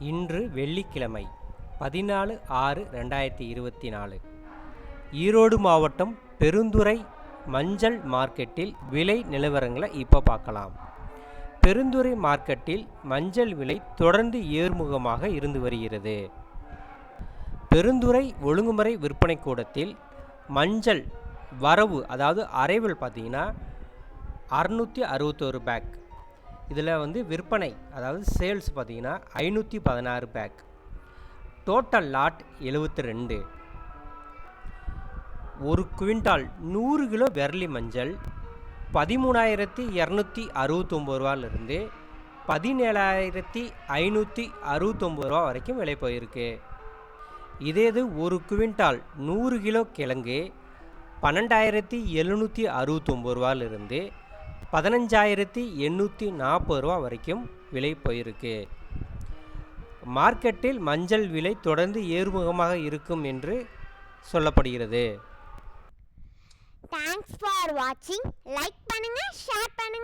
இன்று வெள்ளிக்கிழமை பதினாலு ஆறு ரெண்டாயிரத்தி இருபத்தி நாலு. ஈரோடு மாவட்டம் பெருந்துறை மஞ்சள் மார்க்கெட்டில் விலை நிலவரங்களை இப்போ பார்க்கலாம். பெருந்துறை மார்க்கெட்டில் மஞ்சள் விலை தொடர்ந்து ஏர்முகமாக இருந்து வருகிறது. பெருந்துறை ஒழுங்குமுறை விற்பனை கூடத்தில் மஞ்சள் வரவு அதாவது அரைவல் பார்த்தீங்கன்னா அறுநூற்றி அறுபத்தோரு பேக். இதில் வந்து விற்பனை அதாவது சேல்ஸ் பார்த்தீங்கன்னா ஐநூற்றி பதினாறு பேக். டோட்டல் லாட் எழுபத்தி ரெண்டு ஒரு குவிண்டால் நூறு கிலோ வெரலி மஞ்சள் பதிமூணாயிரத்தி இரநூத்தி அறுபத்தொம்பது ரூபாலிருந்து பதினேழாயிரத்தி ஐநூற்றி அறுபத்தொம்பது ரூபா வரைக்கும் விலை போயிருக்கு. இதே இது ஒரு குவிண்டால் நூறு கிலோ கிழங்கு பன்னெண்டாயிரத்தி எழுநூற்றி அறுபத்தொம்பது ரூபாலிருந்து பதினஞ்சாயிரத்தி எண்ணூற்றி நாற்பது ரூபா வரைக்கும் விலை போயிருக்கு. மார்க்கெட்டில் மஞ்சள் விலை தொடர்ந்து ஏறுமுகமாக இருக்கும் என்று சொல்லப்படுகிறது. தேங்க்ஸ் ஃபார் வாட்சிங் லைக் பண்ணுங்கள் ஷேர் பண்ணுங்கள்